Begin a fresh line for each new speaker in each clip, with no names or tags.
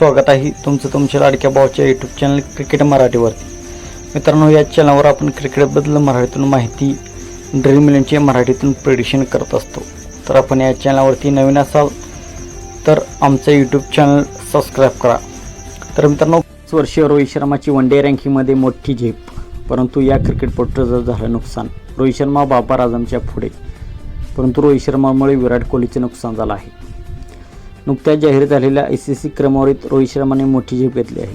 स्वागत आहे तुमचं तुमच्या लाडक्या भावाच्या यूट्यूब चॅनल क्रिकेट मराठीवरती. मित्रांनो या चॅनलवर आपण क्रिकेटबद्दल मराठीतून माहिती ड्रीम इलेव्हनचे मराठीतून प्रेडिशन करत असतो. तर आपण या चॅनलवरती नवीन असाल तर आमचं यूट्यूब चॅनल सबस्क्राईब करा. तर मित्रांनो पाच वर्षीय रोहित शर्माची वन डे रँकिंगमध्ये मोठी झेप परंतु या क्रिकेटपटूचं झालं नुकसान. रोहित शर्मा बाबा आझमच्या पुढे परंतु रोहित शर्मामुळे विराट कोहलीचे नुकसान झालं आहे. नुकत्याच जाहीर झालेल्या आय सी सी क्रमवारीत रोहित शर्माने मोठी झेप घेतली आहे.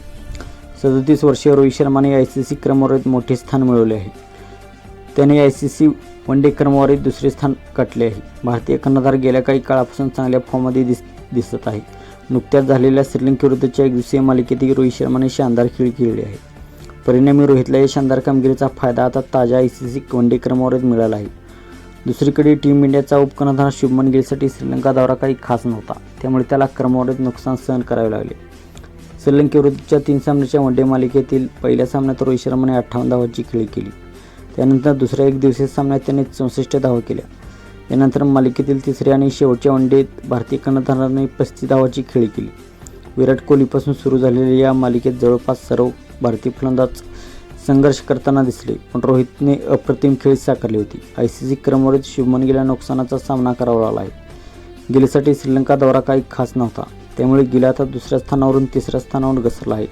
सदतीस वर्षीय रोहित शर्माने आय सी सी क्रमवारीत मोठे स्थान मिळवले आहे. त्याने I C C one day क्रमवारीत दुसरे स्थान गाठले आहे. भारतीय कर्णधार गेल्या काही काळापासून चांगल्या फॉर्ममध्ये दिस दिसत आहे. नुकत्याच झालेल्या श्रीलंकेविरुद्धच्या एकदिवसीय मालिकेतही रोहित शर्माने शानदार खेळ खेळले आहे. परिणामी रोहितला या शानदार कामगिरीचा फायदा आता ताज्या I C C one day क्रमवारीत मिळाला आहे. दुसरीकडे टीम इंडियाचा उपकर्णधार शुभमन गिलसाठी श्रीलंका दौरा काही खास नव्हता. त्यामुळे त्याला क्रमवारीत नुकसान सहन करावे लागले. श्रीलंकेविरुद्धच्या तीन सामन्याच्या वनडे मालिकेतील पहिल्या सामन्यात रोहित शर्माने अठ्ठावन्न धावांची खेळी केली. त्यानंतर दुसऱ्या एक दिवसीय सामन्यात त्याने चौसष्ट धावा केल्या. यानंतर मालिकेतील तिसऱ्या आणि शेवटच्या वनडेत भारतीय कर्णधाराने पस्तीस धावाची खेळी केली. विराट कोहलीपासून सुरू झालेल्या या मालिकेत जवळपास सर्व भारतीय फलंदाज संघर्ष करताना दिसले पण रोहितने अप्रतिम खेळी साकारली होती. आय सी सी क्रमवारीत शुभमन गिलला नुकसानाचा सामना करावा लागला आहे. गिलसाठी श्रीलंका दौरा काही खास नव्हता. त्यामुळे गिल आता दुसऱ्या स्थानावरून तिसऱ्या स्थानावर घसरला आहे.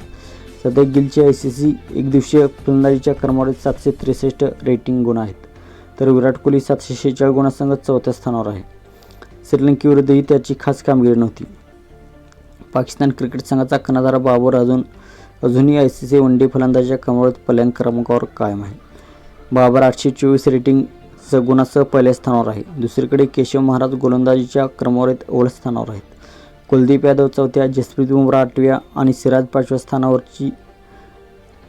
सध्या गिलची आय सी सी एकदिवसीय फलंदाजीच्या क्रमवारीत सातशे त्रेसष्ट रेटिंग गुण आहेत तर विराट कोहली सातशे शेहेचाळीस गुणासंग चौथ्या स्थानावर आहे. श्रीलंकेविरुद्धही त्याची खास कामगिरी नव्हती. पाकिस्तान क्रिकेट संघाचा कर्णधार बाबर अजून अजूनही I C C one day फलंदाजीच्या क्रमवारीत पहिल्या क्रमांकावर कायम आहे. बाबर आठशे चोवीस रेटिंग गुणासह पहिल्या स्थानावर आहे. दुसरीकडे केशव महाराज गोलंदाजीच्या क्रमवारीत ओळ स्थानावर आहेत. कुलदीप यादव चौथ्या जसप्रीत बुमरा आठव्या आणि सिराज पाचव्या स्थानावरची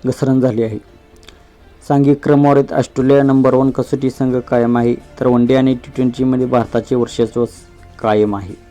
घसरण झाली आहे. सांघिक क्रमवारीत ऑस्ट्रेलिया नंबर वन कसोटी संघ कायम आहे. तर वन डे आणि टी ट्वेंटीमध्ये भारताचे वर्चस्व कायम आहे.